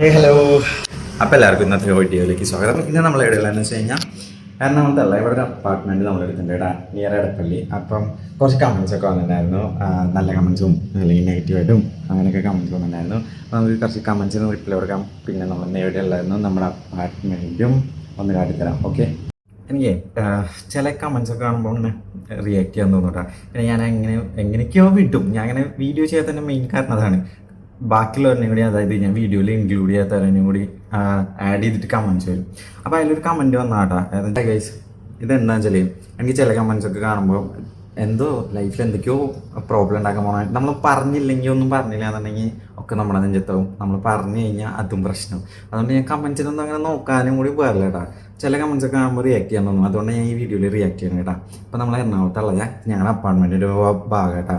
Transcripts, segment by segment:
ഹേ hello അപ്പോൾ എല്ലാവർക്കും ഇന്നത്തെ വീഡിയോയിലേക്ക് സ്വാഗതം. ഇന്ന് നമ്മൾ എവിടെയുള്ളതെന്ന് വെച്ച് കഴിഞ്ഞാൽ എറണാകുളത്തല്ല ഇവിടെ ഒരു അപ്പാർട്ട്മെന്റ് നമ്മൾ എടുത്തിട്ടുണ്ട് ഇവിടെ നിയർ എടപ്പള്ളി. അപ്പം കുറച്ച് കമൻസ് ഒക്കെ വന്നിട്ടുണ്ടായിരുന്നു. നല്ല കമൻസും അല്ലെങ്കിൽ നെഗറ്റീവായിട്ടും അങ്ങനെയൊക്കെ കമൻസ് വന്നിട്ടുണ്ടായിരുന്നു. അപ്പോൾ നമുക്ക് കുറച്ച് കമൻസിന് റിപ്ലൈ കൊടുക്കാം. പിന്നെ നമ്മൾ എവിടെയുള്ളതെന്നും നമ്മുടെ അപ്പാർട്ട്മെന്റും ഒന്ന് കാട്ടിത്തരാം. ഓക്കെ എനിക്ക് ചില കമൻസ് ഒക്കെ കാണുമ്പോൾ ഒന്ന് റിയാക്ട് ചെയ്യാൻ തോന്നുട്ടോ പിന്നെ ഞാൻ എങ്ങനെ എങ്ങനെയൊക്കെയോ വിട്ടും. ഞാൻ അങ്ങനെ വീഡിയോ ചെയ്യാൻ തന്നെ മെയിൻ കാരണം അതാണ്. ബാക്കിയുള്ളവരെയും കൂടി അതായത് ഞാൻ വീഡിയോയിൽ ഇൻക്ലൂഡ് ചെയ്യാത്തവരെയും കൂടി ആഡ് ചെയ്തിട്ട് കമൻസ് വരും. അപ്പോൾ അതിലൊരു കമന്റ് വന്നാട്ടാ. എന്താ ഗൈസ് ഇതെന്താ വെച്ചാൽ എനിക്ക് ചില കമൻസ് ഒക്കെ കാണുമ്പോൾ എന്തോ ലൈഫിൽ എന്തൊക്കെയോ പ്രോബ്ലം ഉണ്ടാക്കാൻ പോകണം നമ്മൾ പറഞ്ഞില്ലെങ്കിൽ ഒന്നും പറഞ്ഞില്ല എന്നുണ്ടെങ്കിൽ ഒക്കെ നമ്മുടെ നെഞ്ചത്താവും. നമ്മൾ പറഞ്ഞു കഴിഞ്ഞാൽ അതും പ്രശ്നം. അതുകൊണ്ട് ഞാൻ കമൻസിനൊന്നും അങ്ങനെ നോക്കാനും കൂടി പോകാറില്ല കേട്ടാ ചില കമൻസ് ഒക്കെ കാണുമ്പോൾ റിയാക്ട് ചെയ്യാൻ തോന്നും. അതുകൊണ്ട് ഞാൻ ഈ വീഡിയോയിൽ റിയാക്ട് ചെയ്യണം കേട്ടാ അപ്പോൾ നമ്മൾ എറണാകുളത്തുള്ള ഞങ്ങളുടെ അപ്പാർട്ട്മെന്റിന്റെ ഭാഗം കേട്ടാ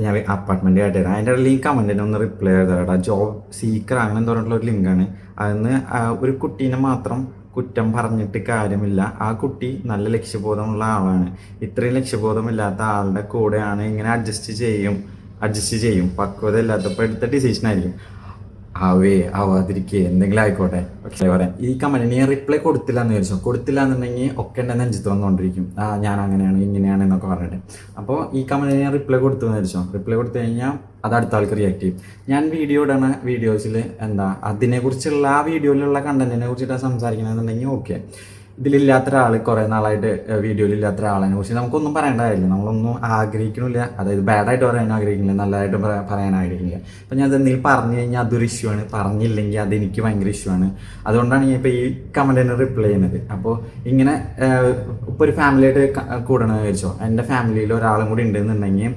ഞാൻ അപ്പാർട്ട്മെന്റ് കാട്ടിയത് അതിന്റെ ലിങ്ക് കമന്റിന് ഒന്ന് റിപ്ലൈ ചെയ്താൽ കേട്ടോ ജോബ് സീക്കർ അങ്ങനെ എന്തോ പറഞ്ഞിട്ടുള്ള ഒരു ലിങ്കാണ് അതിന്ന് ഒരു കുട്ടീനെ മാത്രം കുറ്റം പറഞ്ഞിട്ട് കാര്യമില്ല. ആ കുട്ടി നല്ല ലക്ഷ്യബോധമുള്ള ആളാണ്. ഇത്രയും ലക്ഷ്യബോധമില്ലാത്ത ആളുടെ കൂടെയാണ് ഇങ്ങനെ അഡ്ജസ്റ്റ് ചെയ്യും. അഡ്ജസ്റ്റ് ചെയ്യും. പക്വത ഇല്ലാത്തപ്പോൾ എടുത്ത ഡിസിഷൻ ആയിരിക്കും. ആവേ ആവാതിരിക്കേ എന്തെങ്കിലും ആയിക്കോട്ടെ. ഓക്കെ പറയാം. ഈ കമന്റിന് ഞാൻ റിപ്ലൈ കൊടുത്തില്ല എന്ന് വിചാരിച്ചു. കൊടുത്തില്ല എന്നുണ്ടെങ്കിൽ ഒക്കെ എന്റെ നെഞ്ചത്ത് വന്നുകൊണ്ടിരിക്കും ആ ഞാൻ അങ്ങനെയാണ് ഇങ്ങനെയാണ് എന്നൊക്കെ പറഞ്ഞിട്ട്. അപ്പോൾ ഈ കമന്റിന് ഞാൻ റിപ്ലൈ കൊടുത്തു എന്ന് വിചാരിച്ചു? റിപ്ലൈ കൊടുത്തു കഴിഞ്ഞാൽ അത് അടുത്ത ആൾക്ക് റിയാക്ട് ചെയ്യും. ഞാൻ വീഡിയോ ഇടണ വീഡിയോസിൽ എന്താ അതിനെക്കുറിച്ചുള്ള ആ വീഡിയോയിലുള്ള കണ്ടന്റിനെ കുറിച്ചിട്ടാണ് സംസാരിക്കണമെന്നുണ്ടെങ്കിൽ ഓക്കെ ഇതിലില്ലാത്ത ഒരാൾ കുറേ നാളായിട്ട് വീഡിയോയിൽ ഇല്ലാത്ത ഒരാളെ കുറിച്ച് നമുക്കൊന്നും പറയേണ്ട നമ്മളൊന്നും ആഗ്രഹിക്കണില്ല അതായത് ബാഡായിട്ട് പറയാൻ ആഗ്രഹിക്കുന്നില്ല. നല്ലതായിട്ട് പറയാൻ ആഗ്രഹിക്കില്ല അപ്പം ഞാൻ എന്തെങ്കിലും പറഞ്ഞു കഴിഞ്ഞാൽ അതൊരു ഇഷ്യൂ ആണ്. പറഞ്ഞില്ലെങ്കിൽ അത് എനിക്ക് ഭയങ്കര ഇഷ്യൂ ആണ്. അതുകൊണ്ടാണ് ഞാൻ ഇപ്പോൾ ഈ കമന്റിന് റിപ്ലൈ ചെയ്യുന്നത്. അപ്പോൾ ഇങ്ങനെ ഇപ്പോൾ ഒരു ഫാമിലിയായിട്ട് കൂടണമെന്ന് വിചാരിച്ചോ. എന്റെ ഫാമിലിയിൽ ഒരാളും കൂടി ഉണ്ടെന്നുണ്ടെങ്കിൽ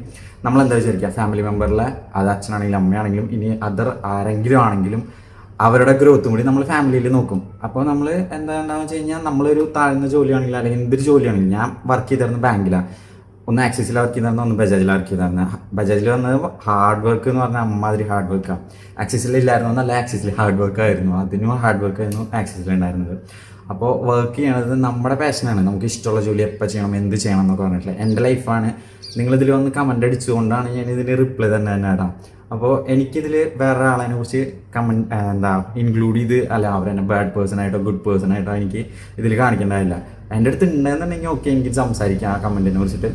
നമ്മൾ എന്താ വിചാരിക്കുക? ഫാമിലി മെമ്പറിലെ അത് അച്ഛനാണെങ്കിലും അമ്മയാണെങ്കിലും ഇനി അതർ ആരെങ്കിലും ആണെങ്കിലും അവരുടെ ഗ്രോത്തും കൂടി നമ്മൾ ഫാമിലിയിൽ നോക്കും. അപ്പോൾ നമ്മൾ എന്താണെന്ന് വെച്ച് കഴിഞ്ഞാൽ നമ്മളൊരു താഴ്ന്ന ജോലിയാണെങ്കിൽ അല്ലെങ്കിൽ എന്തൊരു ജോലിയാണെങ്കിലും ഞാൻ വർക്ക് ചെയ്തിരുന്ന ബാങ്കിലാണ് ഒന്ന് ആക്സിസിൽ വർക്ക് ചെയ്തിരുന്ന ഒന്ന് ബജാജിൽ വർക്ക് ചെയ്തിരുന്ന. ബജാജിൽ വന്നത് ഹാർഡ് വർക്ക് എന്ന് പറഞ്ഞാൽ അമ്മാതിരി ഹാർഡ് വർക്കാണ് ആക്സിസിൽ ഇല്ലായിരുന്നു നല്ല ആക്സിസിൽ ഹാർഡ് വർക്ക് ആയിരുന്നു. അതിനും ഹാർഡ് വർക്ക് ആയിരുന്നു ആക്സിസിൽ ഉണ്ടായിരുന്നത് അപ്പോൾ വർക്ക് ചെയ്യണത് നമ്മുടെ പാഷനാണ് നമുക്ക് ഇഷ്ടമുള്ള ജോലി എപ്പോൾ ചെയ്യണം എന്ത് ചെയ്യണം എന്നൊക്കെ പറഞ്ഞിട്ടില്ല. എന്റെ ലൈഫാണ് നിങ്ങളിതിൽ വന്ന് കമന്റ് അടിച്ചുകൊണ്ടാണ് ഞാൻ ഇതിന്റെ റിപ്ലൈ തന്നെ തന്നെ ഇടാം. അപ്പോൾ എനിക്കിതിൽ വേറെ ആളതിനെ കുറിച്ച് കമന്റ് എന്താ ഇൻക്ലൂഡ് ചെയ്ത് അല്ല അവരെന്നെ ബാഡ് പേഴ്സൺ ആയിട്ടോ ഗുഡ് പേഴ്സൺ ആയിട്ടോ എനിക്ക് ഇതിൽ കാണിക്കേണ്ടതില്ല. എന്റെ അടുത്ത് ഉണ്ടെന്നുണ്ടെങ്കിൽ ഓക്കെ എനിക്ക് സംസാരിക്കാം ആ കമന്റിനെ കുറിച്ചിട്ട്.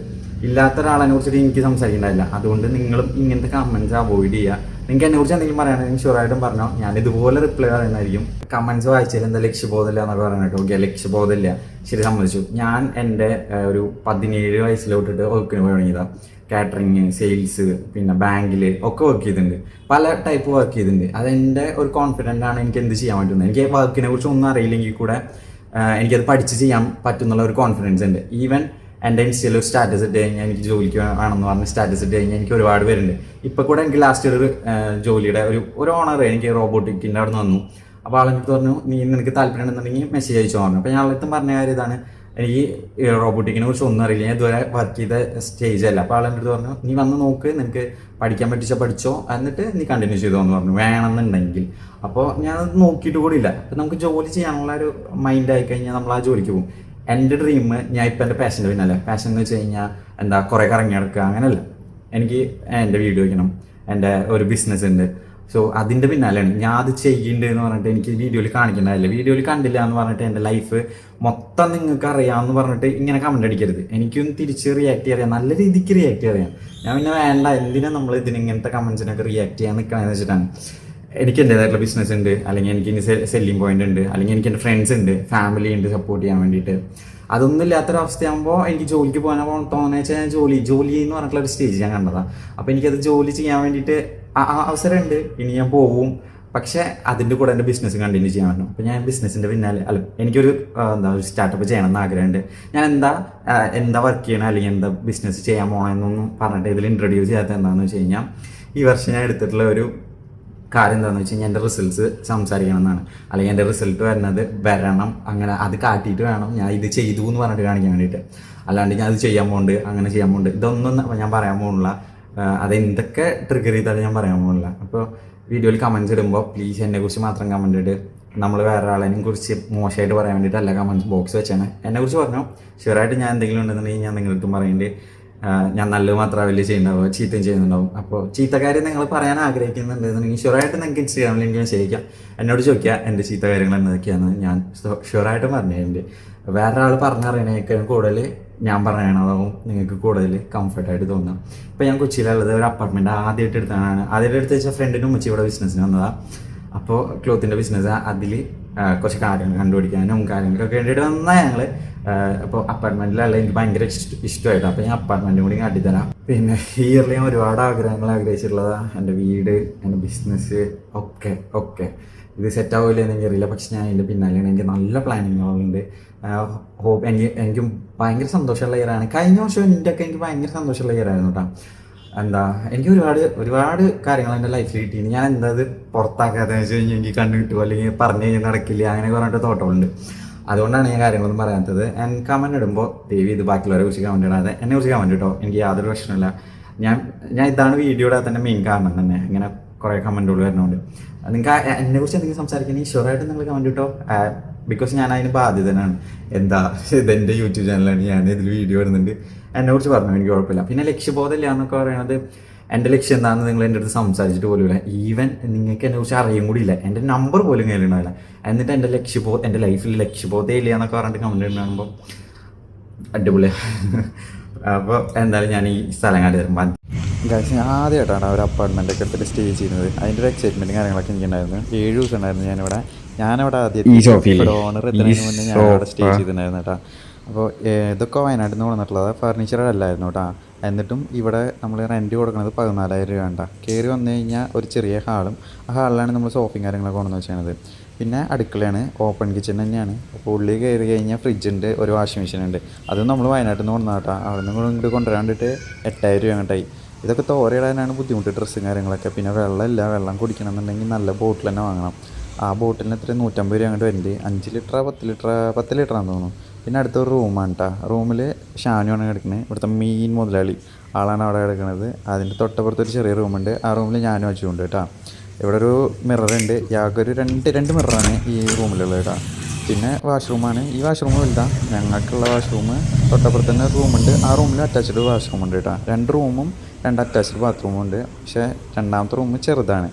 ഇല്ലാത്ത ഒരാളെ കുറിച്ചിട്ട് എനിക്ക് സംസാരിക്കേണ്ടതില്ല. അതുകൊണ്ട് നിങ്ങളും ഇങ്ങനത്തെ കമന്റ്സ് അവോയ്ഡ് ചെയ്യുക. നിങ്ങൾക്ക് എന്നെ കുറിച്ച് എന്തെങ്കിലും പറയുകയാണെങ്കിൽ ഷുവറായിട്ടും പറഞ്ഞോ. ഞാൻ ഇതുപോലെ റിപ്ലൈ പറയുന്നതായിരിക്കും. കമന്റ്സ് വായിച്ചാൽ എന്താ ലക്ഷ്യബോധമില്ല എന്നൊക്കെ പറയുന്നത് ഓക്കെ ലക്ഷ്യബോധമില്ല. ശരി സമ്മതിച്ചു. ഞാൻ എന്റെ ഒരു പതിനേഴ് വയസ്സിലോട്ടിട്ട് ഒക്കെ പോയി തുടങ്ങിയതാണ് കാറ്ററിങ് സെയിൽസ് പിന്നെ ബാങ്കിൽ ഒക്കെ വർക്ക് ചെയ്തിട്ടുണ്ട്. പല ടൈപ്പ് വർക്ക് ചെയ്തിട്ടുണ്ട്. അതെന്റെ ഒരു കോൺഫിഡന്റ് ആണ് എനിക്ക് എന്ത് ചെയ്യാൻ പറ്റുന്നത്. എനിക്ക് വർക്കിനെ കുറിച്ച് ഒന്നും അറിയില്ലെങ്കിൽ കൂടെ എനിക്കത് പഠിച്ച് ചെയ്യാൻ പറ്റുന്നുള്ള ഒരു കോൺഫിഡൻസ് ഉണ്ട്. ഈവൻ എന്റെ ഇൻസ്റ്റയിൽ ഒരു സ്റ്റാറ്റസ് ഇട്ട് കഴിഞ്ഞാൽ എനിക്ക് ജോലിക്ക് വേണമെന്ന് പറഞ്ഞ് സ്റ്റാറ്റസ് ഇട്ട് കഴിഞ്ഞാൽ എനിക്ക് ഒരുപാട് പേരുണ്ട്. ഇപ്പോൾ കൂടെ എനിക്ക് ലാസ്റ്റ് ഒരു ജോലിയുടെ ഒരു ഒരു ഓണർ എനിക്ക് റോബോട്ടിക്കിന്റെ അവിടെ നിന്ന് വന്നു അപ്പോൾ ആളെനിക്ക് പറഞ്ഞു നീ നിനക്ക് താല്പര്യം ഉണ്ടെന്നുണ്ടെങ്കിൽ മെസ്സേജ് അയച്ചു പറഞ്ഞു. അപ്പോൾ ഞാൻ ആളടുത്തും പറഞ്ഞ കാര്യം ഇതാണ്. എനിക്ക് റോബോട്ടിക്കിനെ കുറിച്ച് ഒന്നും അറിയില്ല. ഞാൻ ഇതുവരെ വർക്ക് ചെയ്ത സ്റ്റേജ് അല്ല. അപ്പോൾ ആളെന്റെ അടുത്ത് പറഞ്ഞു നീ വന്ന് നോക്ക് നിനക്ക് പഠിക്കാൻ പറ്റിച്ച പഠിച്ചോ. എന്നിട്ട് നീ കണ്ടിന്യൂ ചെയ്തോ എന്ന് പറഞ്ഞു. വേണമെന്നുണ്ടെങ്കിൽ. അപ്പോൾ ഞാൻ നോക്കിയിട്ട് കൂടി ഇല്ല. അപ്പം നമുക്ക് ജോലി ചെയ്യാനുള്ള ഒരു മൈൻഡ് ആയി കഴിഞ്ഞാൽ നമ്മൾ ആ ജോലിക്ക് പോകും. എന്റെ ഡ്രീം ഞാൻ ഇപ്പം എന്റെ പാഷന്റെ പിന്നല്ലേ പാഷൻ എന്ന് വെച്ച് കഴിഞ്ഞാൽ എന്താ കുറേ കറങ്ങി നടക്കുക. അങ്ങനെയല്ല എനിക്ക് എന്റെ വീഡിയോ വയ്ക്കണം എന്റെ ഒരു ബിസിനസ് ഉണ്ട്. സോ അതിന്റെ പിന്നാലെയാണ് ഞാൻ അത് ചെയ്യുന്നുണ്ട് എന്ന് പറഞ്ഞിട്ട് എനിക്ക് വീഡിയോയിൽ കാണിക്കണ്ടായില്ല. വീഡിയോയിൽ കണ്ടില്ല എന്ന് പറഞ്ഞിട്ട് എന്റെ ലൈഫ് മൊത്തം നിങ്ങൾക്ക് അറിയാമെന്ന് പറഞ്ഞിട്ട് ഇങ്ങനെ കമന്റ് അടിക്കരുത്. എനിക്കും തിരിച്ച് റിയാക്ട് ചെയ്യാം നല്ല രീതിക്ക് റിയാക്ട് ചെയ്യാം ഞാൻ പിന്നെ വേണ്ട എന്തിനാ നമ്മൾ ഇതിന് ഇങ്ങനത്തെ കമൻസിനൊക്കെ റിയാക്ട് ചെയ്യാൻ നിൽക്കണമെന്ന് വെച്ചിട്ടാണ്. എനിക്ക് എന്റേതായിട്ടുള്ള ബിസിനസ് ഉണ്ട്. അല്ലെങ്കിൽ എനിക്ക് ഇനി സെല്ലിംഗ് പോയിന്റ് ഉണ്ട്. അല്ലെങ്കിൽ എനിക്ക് എന്റെ ഫ്രണ്ട്സ് ഉണ്ട്. ഫാമിലി ഉണ്ട് സപ്പോർട്ട് ചെയ്യാൻ വേണ്ടിയിട്ട്. അതൊന്നും ഇല്ലാത്തൊരവസ്ഥയാകുമ്പോൾ എനിക്ക് ജോലിക്ക് പോകാൻ തോന്നുന്നത് വെച്ചാൽ ഞാൻ ജോലി ജോലി എന്ന് പറഞ്ഞിട്ടുള്ള ഒരു സ്റ്റേജ് ഞാൻ കണ്ടതാണ് അപ്പോൾ എനിക്കത് ജോലി ചെയ്യാൻ വേണ്ടിയിട്ട് അവസരമുണ്ട്. ഇനി ഞാൻ പോവും. പക്ഷേ അതിന്റെ കൂടെ എന്റെ ബിസിനസ് കണ്ടിന്യൂ ചെയ്യാൻ പറ്റും അപ്പോൾ ഞാൻ ബിസിനസ്സിന്റെ പിന്നാലെ അല്ല എനിക്കൊരു ആ, എന്താ ഒരു സ്റ്റാർട്ടപ്പ് ചെയ്യണം എന്ന് ആഗ്രഹമുണ്ട്. ഞാൻ എന്താ എന്താ വർക്ക് ചെയ്യണം അല്ലെങ്കിൽ എന്താ ബിസിനസ് ചെയ്യാൻ പോകണമെന്നൊന്നും പറഞ്ഞിട്ട് ഇതിൽ ഇൻട്രൊഡ്യൂസ് ചെയ്യാത്ത എന്താണെന്ന് വെച്ച് കഴിഞ്ഞാൽ ഈ വർഷം ഞാൻ എടുത്തിട്ടുള്ള ഒരു കാര്യം എന്താണെന്ന് വെച്ച് കഴിഞ്ഞാൽ എന്റെ റിസൾട്ട്സ് സംസാരിക്കണം എന്നാണ് അല്ലെങ്കിൽ എന്റെ റിസൾട്ട് വരുന്നത് വരണം അങ്ങനെ അത് കാട്ടിയിട്ട് വേണം. ഞാൻ ഇത് ചെയ്തു എന്ന് പറഞ്ഞിട്ട് കാണിക്കാൻ വേണ്ടിയിട്ട്. അല്ലാണ്ട് ഞാൻ അത് ചെയ്യാൻ പോകുന്നുണ്ട് അങ്ങനെ ചെയ്യാൻ പോകുന്നുണ്ട് ഇതൊന്നും ഞാൻ പറയാൻ പോകുന്നില്ല അത് എന്തൊക്കെ ട്രിഗർ ചെയ്താലും ഞാൻ പറയാൻ പോകുന്നില്ല അപ്പോൾ വീഡിയോയിൽ കമൻസ് ഇടുമ്പോൾ പ്ലീസ് എന്നെക്കുറിച്ച് മാത്രം കമന്റ് ഇട്ട് നമ്മൾ വേറെ ആളെയും കുറിച്ച് മോശമായിട്ട് പറയാൻ വേണ്ടിയിട്ട് അല്ല കമൻസ് ബോക്സ് വെച്ചാണ് എന്നെക്കുറിച്ച് പറഞ്ഞു. ഷുവറായിട്ട് ഞാൻ എന്തെങ്കിലും ഉണ്ടെന്നുണ്ടെങ്കിൽ ഞാൻ നിങ്ങളടുത്തും പറയേണ്ടി. ഞാൻ നല്ലത് മാത്രമാവില്ല ചെയ്യുന്നുണ്ടാവും ചീത്തയും ചെയ്യുന്നുണ്ടാവും. അപ്പോൾ ചീത്ത കാര്യം നിങ്ങൾ പറയാൻ ആഗ്രഹിക്കുന്നുണ്ടെന്നുണ്ടെങ്കിൽ ഷുവറായിട്ട് നിങ്ങൾക്ക് ഇൻസ്റ്റാഗ്രാമിൽ എനിക്ക് മെസ്സേജ് അയക്കാം എന്നോട് ചോദിക്കുക എന്റെ ചീത്ത കാര്യങ്ങൾ എന്തൊക്കെയാണ് ഞാൻ ഷുവറായിട്ടും പറഞ്ഞു വേറെ ആൾ പറഞ്ഞറിയണേക്കാളും കൂടുതൽ ഞാൻ പറയണതാവും നിങ്ങൾക്ക് കൂടുതൽ കംഫർട്ടായിട്ട് തോന്നാം. ഇപ്പോൾ ഞാൻ കൊച്ചിയിലുള്ളത് ഒരു അപ്പാർട്ട്മെന്റ് ആദ്യമായിട്ട് എടുത്താണ് ആദ്യമായിട്ട് എടുത്ത് വെച്ചാൽ ഫ്രണ്ടിനും ഉമ്മച്ചി ഇവിടെ ബിസിനസ്സിന് വന്നതാണ് അപ്പോൾ ക്ലോത്തിന്റെ ബിസിനസ് അതിൽ കുറച്ച് കാര്യങ്ങൾ കണ്ടുപിടിക്കാനും കാര്യങ്ങൾക്കൊക്കെ വേണ്ടിയിട്ട് വന്നാൽ ഞങ്ങൾ അപ്പോൾ അപ്പാർട്ട്മെന്റിലല്ല എനിക്ക് ഭയങ്കര ഇഷ്ട ഇഷ്ടമായിട്ട്. അപ്പോൾ ഞാൻ അപ്പാർട്ട്മെന്റും കൂടി കാട്ടിത്തരാം. പിന്നെ ഇയർലി ഞാൻ ഒരുപാട് ആഗ്രഹങ്ങൾ ആഗ്രഹിച്ചിട്ടുള്ളതാണ് എന്റെ വീട് എന്റെ ബിസിനസ് ഒക്കെ ഒക്കെ. ഇത് സെറ്റ് ആവില്ല എന്ന് എനിക്കറിയില്ല പക്ഷെ ഞാൻ അതിന്റെ പിന്നാലെയാണ്. എനിക്ക് നല്ല പ്ലാനിങ്ങുകളുണ്ട് ഹോപ്പ് എനിക്ക് എനിക്ക് ഭയങ്കര സന്തോഷമുള്ള ഇയറാണ് കഴിഞ്ഞ വർഷം എന്റെ ഒക്കെ എനിക്ക് ഭയങ്കര സന്തോഷമുള്ള ഇയറായിരുന്നു കേട്ടോ എന്താ എനിക്ക് ഒരുപാട് ഒരുപാട് കാര്യങ്ങൾ എന്റെ ലൈഫിൽ കിട്ടിയിരുന്നു ഞാൻ എന്താ ഇത് വെച്ച് കഴിഞ്ഞാൽ എനിക്ക് കണ്ടു കിട്ടുമോ അല്ലെങ്കിൽ പറഞ്ഞു കഴിഞ്ഞാൽ നടക്കില്ല. അങ്ങനെ പറഞ്ഞിട്ട് തോട്ടമുണ്ട് അതുകൊണ്ടാണ് ഞാൻ കാര്യങ്ങളൊന്നും പറയാത്തത്. ആൻഡ് കമന്റ് ഇടുമ്പോൾ ദേവി ഇത് ബാക്കിയുള്ളവരെ കുറിച്ച് കമന്റ് ഇടാതെ എന്നെ കുറിച്ച് കമന്റ് കിട്ടോ എനിക്ക് യാതൊരു പ്രശ്നമില്ല ഞാൻ ഞാൻ ഇതാണ് വീഡിയോയുടെ തന്നെ മെയിൻ കാരണം തന്നെ. ഇങ്ങനെ കുറേ കമന്റുകൾ വരുന്നുണ്ട്. നിങ്ങൾക്ക് എന്നെ കുറിച്ച് എന്തെങ്കിലും സംസാരിക്കണമെങ്കിൽ ഷുവറായിട്ട് നിങ്ങൾ കമന്റ് കിട്ടോ ബിക്കോസ് ഞാൻ അതിന് ബാധ്യതനാണ് എന്താ ഇതെന്റെ യൂട്യൂബ് ചാനലാണ് ഞാൻ ഇതിൽ വീഡിയോ വരുന്നുണ്ട് എന്നെ കുറിച്ച് പറഞ്ഞു എനിക്ക് കുഴപ്പമില്ല. പിന്നെ ലക്ഷ്യബോധമില്ല എന്നൊക്കെ പറയണത് എന്റെ ലക്ഷ്യം എന്താണെന്ന് നിങ്ങൾ എന്റെ അടുത്ത് സംസാരിച്ചിട്ട് പോലുമില്ല ഈവൻ നിങ്ങൾക്ക് എന്നെ കുറിച്ച് അറിയും കൂടി ഇല്ല. എന്റെ നമ്പർ പോലും കയ്യിലുണ്ടാവില്ല എന്നിട്ട് എന്റെ ലക്ഷ്യബോ എന്റെ ലൈഫിൽ ലക്ഷ്യബോധം ഇല്ല എന്നൊക്കെ പറഞ്ഞിട്ട് കമന്റ് കാണുമ്പോൾ അടിപൊളിയാണ് അപ്പോൾ എന്തായാലും ഞാൻ ഈ സ്ഥലം തരുമ്പോൾ ഗൈസ് ഞാൻ ആദ്യമായിട്ടാണ് ഒരു അപ്പാർട്ട്മെന്റ് ഒക്കെ എടുത്തിട്ട് സ്റ്റേ ചെയ്യുന്നത്. അതിന്റെ ഒരു എക്സൈറ്റ്മെന്റും കാര്യങ്ങളൊക്കെ എനിക്കുണ്ടായിരുന്നു. ഏഴ് ദിവസം ഉണ്ടായിരുന്നു ഞാനിവിടെ ഞാനവിടെ ഷോപ്പിൽ ഓണർ എത്തുന്നതിന് മുന്നേ ഞാൻ അവിടെ സ്റ്റേ ചെയ്തിട്ടുണ്ടായിരുന്നു കേട്ടോ. അപ്പോൾ ഇതൊക്കെ വയനാട്ടിൽ നിന്ന് വന്നിട്ടുള്ളത് ഫർണിച്ചറുകൾ അല്ലായിരുന്നു കേട്ടോ. എന്നിട്ടും ഇവിടെ നമ്മൾ റെന്റ് കൊടുക്കുന്നത് പതിനാലായിരം രൂപ വേണ്ട കയറി വന്നു കഴിഞ്ഞാൽ ഒരു ചെറിയ ഹാളും ആ ഹാളിലാണ് നമ്മൾ സോഫയും കാര്യങ്ങളൊക്കെ കൊണ്ടുവന്ന് വെച്ചത് പിന്നെ അടുക്കളയാണ് ഓപ്പൺ കിച്ചൺ തന്നെയാണ്. അപ്പോൾ ഉള്ളിൽ കയറി കഴിഞ്ഞാൽ ഫ്രിഡ്ജ് ഉണ്ട് ഒരു വാഷിംഗ് മെഷീൻ ഉണ്ട്. അതും നമ്മൾ വയനാട്ടിൽ നിന്ന് കൊണ്ടുവന്ന കേട്ടോ. അവിടെ നിന്ന് ഇങ്ങോട്ട് കൊണ്ടുവരാണ്ടിട്ട് എട്ടായിരം രൂപ അങ്ങോട്ടായി. ഇതൊക്കെ തോരയിടാനാണ് ബുദ്ധിമുട്ട് ഡ്രസ്സും കാര്യങ്ങളൊക്കെ. പിന്നെ വെള്ളമില്ല വെള്ളം കുടിക്കണം എന്നുണ്ടെങ്കിൽ നല്ല ബോട്ടിൽ തന്നെ വാങ്ങണം. ആ ബോട്ടിലിന് എത്ര നൂറ്റമ്പത് രൂപ അങ്ങോട്ട് വരുന്നത് അഞ്ച് ലിറ്റർ പത്ത് ലിറ്റർ പത്ത് ലിറ്ററാന്ന് തോന്നുന്നു. പിന്നെ അടുത്തൊരു റൂമാണ് കേട്ടോ റൂമിൽ ഷാനുവാണ് കിടക്കുന്നത് ഇവിടുത്തെ മീൻ മുതലാളി ആളാണ് അവിടെ കിടക്കുന്നത് അതിന്റെ തൊട്ടപ്പുറത്തൊരു ചെറിയ റൂമുണ്ട് ആ റൂമിൽ ഞാനും വെച്ചുകൊണ്ട് കേട്ടോ ഇവിടെ ഒരു മിററുണ്ട് യാതൊരു രണ്ട് രണ്ട് മിററാണ് ഈ റൂമിലുള്ളത് കേട്ടോ പിന്നെ വാഷ്റൂമാണ് ഈ വാഷ്റൂം വലുതാണ് ഞങ്ങൾക്കുള്ള വാഷ്റൂം തൊട്ടപ്പുറത്ത് തന്നെ റൂമുണ്ട് ആ റൂമിൽ അറ്റാച്ച്ഡ് വാഷ്റൂം ഉണ്ട് കേട്ടോ രണ്ട് റൂമും രണ്ട് അറ്റാച്ച്ഡ് ബാത്റൂമും ഉണ്ട്. പക്ഷേ രണ്ടാമത്തെ റൂം ചെറുതാണ്.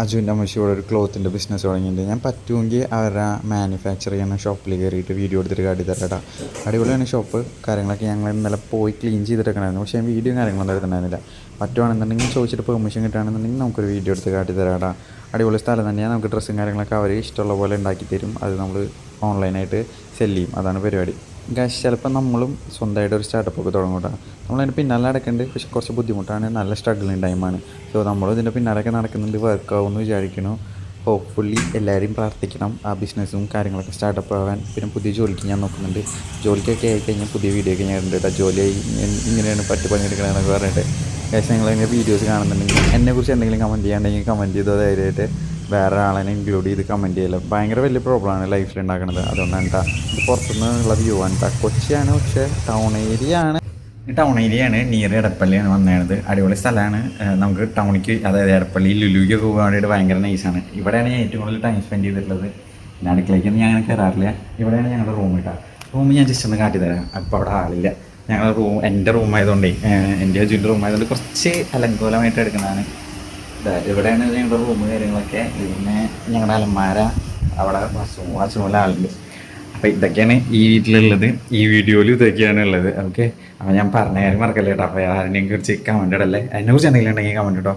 അജുവിന്റെ അമ്മച്ചിയോടെ ഒരു ക്ലോത്തിന്റെ ബിസിനസ് തുടങ്ങിയിട്ടുണ്ട്. ഞാൻ പറ്റുമെങ്കിൽ അവരുടെ മാനുഫാക്ചർ ചെയ്യുന്ന ഷോപ്പിൽ കയറിയിട്ട് വീഡിയോ എടുത്തിട്ട് കാട്ടി തരാം അടിപൊളിയാണ് ഷോപ്പ് കാര്യങ്ങളൊക്കെ ഞങ്ങൾ ഇന്നലെ പോയി ക്ലീൻ ചെയ്തിട്ടൊക്കെയായിരുന്നു പക്ഷേ വീഡിയോ കാര്യങ്ങളൊന്നും എടുത്തിട്ടുണ്ടായിരുന്നില്ല. പറ്റുവാണെന്നുണ്ടെങ്കിൽ ചോദിച്ചിട്ട് പെർമിഷൻ കിട്ടുകയാണെന്നുണ്ടെങ്കിൽ നമുക്കൊരു വീഡിയോ എടുത്ത് കാട്ടി തരാടാ അടിപൊളി സ്ഥലം തന്നെയാണ്. നമുക്ക് ഡ്രസ്സും കാര്യങ്ങളൊക്കെ അവർ ഇഷ്ടമുള്ള പോലെ ഉണ്ടാക്കി തരും അത് നമ്മൾ ഓൺലൈനായിട്ട് സെല്ല് ചെയ്യും. അതാണ് പരിപാടി. ഗാഷ് ചിലപ്പോൾ നമ്മളും സ്വന്തമായിട്ട് ഒരു സ്റ്റാർട്ടപ്പ് ഒക്കെ കേട്ടോ നമ്മളതിന് പിന്നാലെ നടക്കുന്നുണ്ട് പക്ഷെ കുറച്ച് ബുദ്ധിമുട്ടാണ്. നല്ല സ്ട്രഗിളിങ് ടൈമാണ് സോ നമ്മൾ ഇതിന്റെ പിന്നാലെയൊക്കെ നടക്കുന്നുണ്ട് വർക്ക് ആവുമെന്ന് വിചാരിക്കുന്നു. ഹോപ്പ്ഫുള്ളി എല്ലാവരും പ്രാർത്ഥിക്കണം ആ ബിസിനസ്സും കാര്യങ്ങളൊക്കെ സ്റ്റാർട്ടപ്പ് ആവാൻ. പിന്നെ പുതിയ ജോലിക്ക് ഞാൻ നോക്കുന്നുണ്ട്. ജോലിക്കൊക്കെ ആയി കഴിഞ്ഞാൽ പുതിയ വീഡിയോ ഒക്കെ ഞാൻ ഉണ്ട് ജോലിയായി ജോലി ഇങ്ങനെയാണ് പറ്റി പണിയെടുക്കണമെന്നൊക്കെ പറഞ്ഞിട്ട്. ഗാഷ് നിങ്ങൾ അതിന്റെ വീഡിയോസ് കാണുന്നുണ്ടെങ്കിൽ എന്നെക്കുറിച്ച് എന്തെങ്കിലും കമന്റ് ചെയ്യാണ്ടെങ്കിൽ കമന്റ് ചെയ്തോ ധൈര്യമായിട്ട്. വേറെ ആളെ ഇൻക്ലൂഡ് ചെയ്ത് കമന്റ് ചെയ്യില്ല ഭയങ്കര വലിയ പ്രോബ്ലമാണ് ലൈഫിൽ ഉണ്ടാക്കുന്നത് അതുകൊണ്ടാണ് കേട്ടോ പുറത്തുനിന്നുള്ള വ്യൂ ആണ് കേട്ടോ കൊച്ചിയാണ് പക്ഷേ ടൗൺ ഏരിയ ആണ്. ടൗൺ ഏരിയ ആണ് നിയർ എടപ്പള്ളിയാണ് വന്നത് അടിപൊളി സ്ഥലമാണ് നമുക്ക് ടൗണിക്ക് അതായത് എടപ്പള്ളി ലുലുവിക്ക് പോകാൻ വേണ്ടിയിട്ട് ഭയങ്കര നൈസാണ് ഇവിടെയാണ് ഞാൻ ഏറ്റവും കൂടുതൽ ടൈം സ്പെൻഡ് ചെയ്തിട്ടുള്ളത്. ഞാൻ അടുക്കളയ്ക്കൊന്നും ഞാൻ കയറാറില്ല ഇവിടെയാണ് ഞങ്ങളുടെ റൂം കേട്ടോ റൂം ഞാൻ ജസ്റ്റ് ഒന്ന് കാട്ടി തരാം. അപ്പോൾ അവിടെ ആളില്ല. ഞങ്ങളുടെ റൂം എന്റെ റൂം ആയതുകൊണ്ടേ എന്റെ അജുവിന്റെ റൂമായതുകൊണ്ട് കുറച്ച് അലങ്കോലമായിട്ട് എടുക്കുന്നതാണ്. ഇവിടെയാണ് ഞങ്ങളുടെ റൂം കാര്യങ്ങളൊക്കെ. പിന്നെ ഞങ്ങളുടെ അലമാര അവിടെ വാഷ്റൂം വാഷ്റൂമിലെ ആളുണ്ട്. അപ്പോൾ ഇതൊക്കെയാണ് ഈ വീട്ടിലുള്ളത്. ഈ വീഡിയോയിൽ ഇതൊക്കെയാണ് ഉള്ളത്. ഓക്കെ അപ്പോൾ ഞാൻ പറഞ്ഞ കാര്യം മറക്കല്ലേ കേട്ടോ. അപ്പോൾ ആരെങ്കിലും കുറിച്ച് കമന്റ് ഇടല്ലേ? അതിനെ കുറിച്ച് എന്തെങ്കിലും ഉണ്ടെങ്കിൽ കമന്റ് ഇട്ടോ.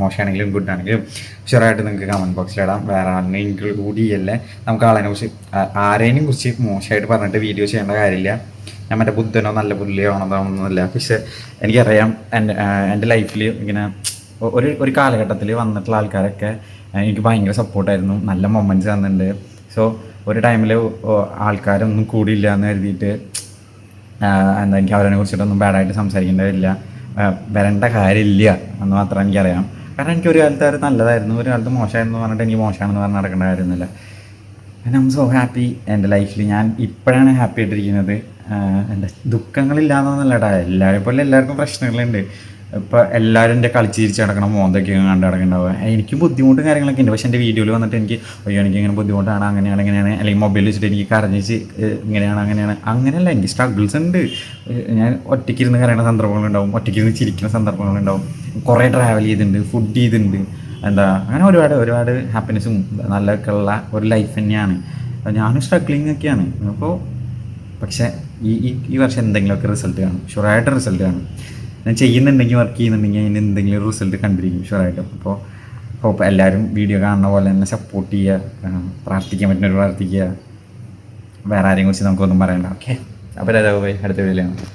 മോശമാണെങ്കിലും ഗുഡ് ആണെങ്കിലും ഷുവറായിട്ട് നിങ്ങൾക്ക് കമന്റ് ബോക്സിൽ ഇടാം. വേറെ ആളിനെ ഇൻക്ലൂഡ് ചെയ്യല്ലേ നമുക്ക് ആളിനെ കുറിച്ച് ആരെയും കുറിച്ച് മോശമായിട്ട് പറഞ്ഞിട്ട് വീഡിയോ ചെയ്യേണ്ട കാര്യമില്ല. ഞാൻ മറ്റേ ബുദ്ധനോ നല്ല പുള്ളിയോ ആണെന്നൊന്നുമില്ല പക്ഷേ എനിക്കറിയാം എന്റെ എന്റെ ലൈഫിൽ ഇങ്ങനെ ഒരു ഒരു കാലഘട്ടത്തിൽ വന്നിട്ടുള്ള ആൾക്കാരൊക്കെ എനിക്ക് ഭയങ്കര സപ്പോർട്ടായിരുന്നു. നല്ല മൊമെന്റ്സ് തന്നിട്ടുണ്ട് സോ ഒരു ടൈമിൽ ആൾക്കാരൊന്നും കൂടിയില്ല എന്ന് കരുതിയിട്ട് എന്താ എനിക്ക് അവരെ കുറിച്ചിട്ടൊന്നും ബാഡായിട്ട് സംസാരിക്കേണ്ടതില്ല. വരില്ല വരേണ്ട കാര്യമില്ല എന്ന് മാത്രം എനിക്കറിയാം. കാരണം എനിക്ക് ഒരു കാലത്ത് അവർ നല്ലതായിരുന്നു. ഒരു കാലത്ത് മോശമായിരുന്നു പറഞ്ഞിട്ട് എനിക്ക് മോശമാണെന്ന് പറഞ്ഞ് നടക്കേണ്ട കാര്യമൊന്നുമില്ല. ഐ സോ ഹാപ്പി എന്റെ ലൈഫിൽ ഞാൻ ഇപ്പോഴാണ് ഹാപ്പി ആയിട്ടിരിക്കുന്നത്. എന്റെ കേട്ടോ എല്ലാവരെ പോലെ എല്ലാവർക്കും പ്രശ്നങ്ങളുണ്ട്. ഇപ്പോൾ എല്ലാവരും എന്റെ കളിച്ച് ചിരിച്ച് നടക്കണം മോന്തൊക്കെ കണ്ട് നടക്കണ്ടാവുക എനിക്ക് ബുദ്ധിമുട്ടും കാര്യങ്ങളൊക്കെ ഉണ്ട്. പക്ഷേ എന്റെ വീഡിയോയിൽ വന്നിട്ട് എനിക്ക് അയ്യോ എനിക്ക് ഇങ്ങനെ ബുദ്ധിമുട്ടാണ്. അങ്ങനെയാണ് ഇങ്ങനെയാണ്. അല്ലെങ്കിൽ മൊബൈൽ വെച്ചിട്ട് എനിക്ക് കരഞ്ഞിച്ച് ഇങ്ങനെയാണ് അങ്ങനെയാണ്. അങ്ങനെയല്ല എനിക്ക് സ്ട്രഗിൾസ് ഉണ്ട്. ഞാൻ ഒറ്റയ്ക്കിരുന്ന് കരയുന്ന സന്ദർഭങ്ങളുണ്ടാവും ഒറ്റയ്ക്കിരുന്ന് ചിരിക്കുന്ന സന്ദർഭങ്ങളുണ്ടാവും കുറേ ട്രാവൽ ചെയ്തിട്ടുണ്ട് ഫുഡ് ചെയ്തിട്ടുണ്ട്. എന്താ അങ്ങനെ ഒരുപാട് ഒരുപാട് ഹാപ്പിനെസ്സും നല്ലതൊക്കെ ഉള്ള ഒരു ലൈഫ് തന്നെയാണ്. ഞാനും സ്ട്രഗ്ലിംഗ് ഒക്കെയാണ്. അപ്പോൾ പക്ഷേ ഈ ഈ വർഷം എന്തെങ്കിലുമൊക്കെ റിസൾട്ട് കാണും. ഷുവറായിട്ട് റിസൾട്ട് കാണും. ഞാൻ ചെയ്യുന്നുണ്ടെങ്കിൽ വർക്ക് ചെയ്യുന്നുണ്ടെങ്കിൽ അതിന് എന്തെങ്കിലും റിസൾട്ട് കണ്ടിരിക്കും ഷുവറായിട്ടും അപ്പോൾ ഹോപ്പ് എല്ലാവരും വീഡിയോ കാണുന്ന പോലെ തന്നെ സപ്പോർട്ട് ചെയ്യുക പ്രാർത്ഥിക്കാൻ പറ്റുന്നവർ പ്രാർത്ഥിക്കുക. വേറെ ആരെയും കുറിച്ച് നമുക്കൊന്നും പറയണ്ട ഓക്കെ അപ്പോൾ പോയി അടുത്ത വീഡിയോയിലാണ്